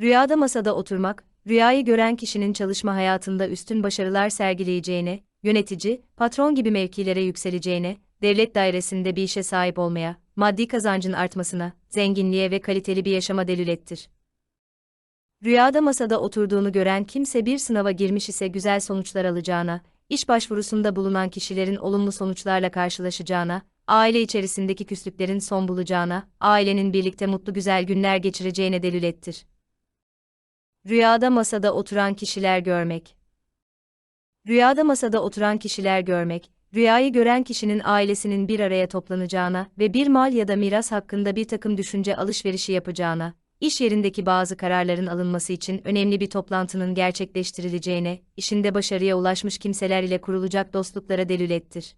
Rüyada masada oturmak, rüyayı gören kişinin çalışma hayatında üstün başarılar sergileyeceğine, yönetici, patron gibi mevkilere yükseleceğine, devlet dairesinde bir işe sahip olmaya, maddi kazancın artmasına, zenginliğe ve kaliteli bir yaşama delülettir. Rüyada masada oturduğunu gören kimse bir sınava girmiş ise güzel sonuçlar alacağına, iş başvurusunda bulunan kişilerin olumlu sonuçlarla karşılaşacağına, aile içerisindeki küslüklerin son bulacağına, ailenin birlikte mutlu güzel günler geçireceğine delülettir. Rüyada masada oturan kişiler görmek. Rüyada masada oturan kişiler görmek, rüyayı gören kişinin ailesinin bir araya toplanacağına ve bir mal ya da miras hakkında bir takım düşünce alışverişi yapacağına, iş yerindeki bazı kararların alınması için önemli bir toplantının gerçekleştirileceğine, işinde başarıya ulaşmış kimseler ile kurulacak dostluklara delülettir.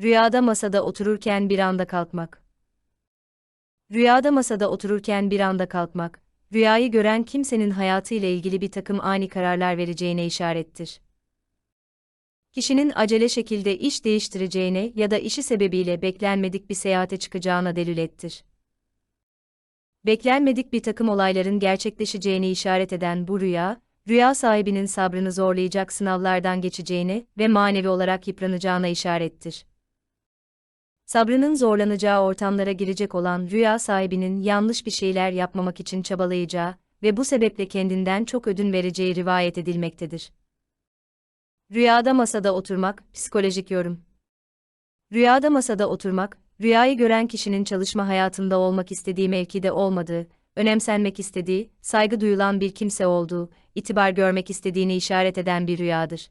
Rüyada masada otururken bir anda kalkmak. Rüyada masada otururken bir anda kalkmak, rüyayı gören kimsenin hayatı ile ilgili bir takım ani kararlar vereceğine işarettir. Kişinin acele şekilde iş değiştireceğine ya da işi sebebiyle beklenmedik bir seyahate çıkacağına delülettir. Beklenmedik bir takım olayların gerçekleşeceğini işaret eden bu rüya, rüya sahibinin sabrını zorlayacak sınavlardan geçeceğini ve manevi olarak yıpranacağına işarettir. Sabrının zorlanacağı ortamlara girecek olan rüya sahibinin yanlış bir şeyler yapmamak için çabalayacağı ve bu sebeple kendinden çok ödün vereceği rivayet edilmektedir. Rüyada masada oturmak, psikolojik yorum. Rüyada masada oturmak, rüyayı gören kişinin çalışma hayatında olmak istediği mevkide olmadığı, önemsenmek istediği, saygı duyulan bir kimse olduğu, itibar görmek istediğini işaret eden bir rüyadır.